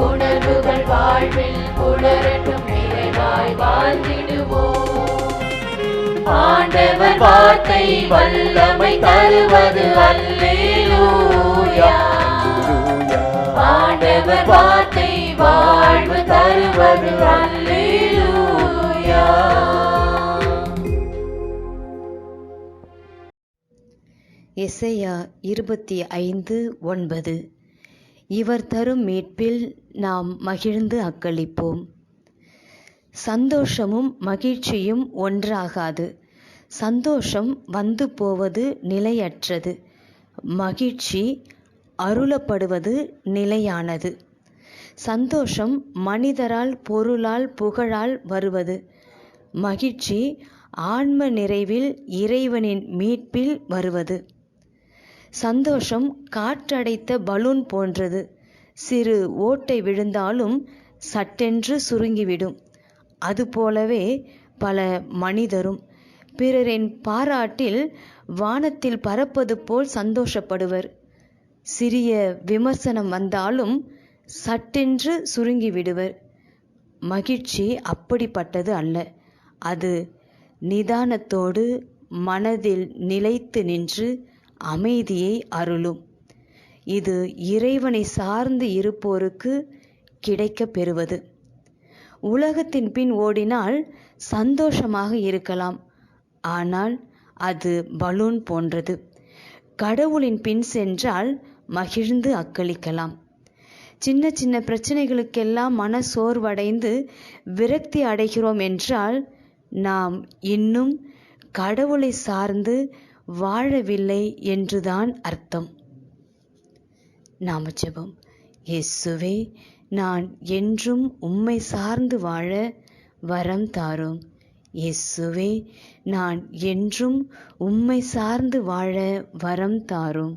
உணர்வுகள் வாழ்வில் புலரட்டும் நிறைவாய் வாழ்ந்திடுவோம். ஆண்டவர் வார்த்தை வல்லமை தருவது அல்லேலூயா. ஆண்டவர் வார்த்தை வாழ்வு தருவது அல்லேலூயா. எசையா இருபத்தி ஐந்து ஒன்பது. இவர் தரும் மீட்பில் நாம் மகிழ்ந்து அக்களிப்போம். சந்தோஷமும் மகிழ்ச்சியும் ஒன்றாகாது. சந்தோஷம் வந்து போவது நிலையற்றது. மகிழ்ச்சி அருளப்படுவது நிலையானது. சந்தோஷம் மனிதரால் பொருளால் புகழால் வருவது. மகிழ்ச்சி ஆன்ம நிறைவில் இறைவனின் மீட்பில் வருவது. சந்தோஷம் காற்றடைத்த பலூன் போன்றது. சிறு ஓட்டை விழுந்தாலும் சட்டென்று சுருங்கிவிடும். அதுபோலவே பல மனிதரும். பிறரின் பாராட்டில் வானத்தில் பறப்பது போல் சந்தோஷப்படுவர். சிறிய விமர்சனம் வந்தாலும் சட்டென்று சுருங்கி விடுவர் மகிழ்ச்சி அப்படிப்பட்டது அல்ல. அது நிதானத்தோடு மனதில் நிலைத்து நின்று அமைதியை அருளும். இது இறைவனை சார்ந்து இருப்போருக்கு கிடைக்கப் பெறுவது. உலகத்தின் பின் ஓடினால் சந்தோஷமாக இருக்கலாம். ஆனால் அது பலூன் போன்றது. கடவுளின் பின் சென்றால் மகிழ்ந்து அக்களிக்கலாம். சின்ன சின்ன பிரச்சனைகளுக்கெல்லாம் மன சோர்வடைந்து விரக்தி அடைகிறோம் என்றால் நாம் இன்னும் கடவுளை சார்ந்து வாழவில்லை என்றுதான் அர்த்தம். நாம ஜெபம் இயேசுவே நான் என்றும் உம்மை சார்ந்து வாழ வரம் தாரும். இயேசுவே நான் என்றும் உம்மை சார்ந்து வாழ வரம் தாரும்.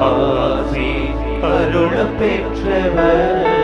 ஆசி அருள பெற்றவர்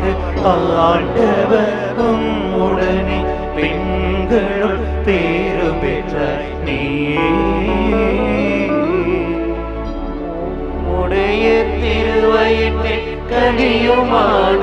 வாழ்க ஆண்டவரும் உடனே பெண்களுள் பேரு பெற்ற நீயே. உடைய திருவயிற்றின் கனியுமான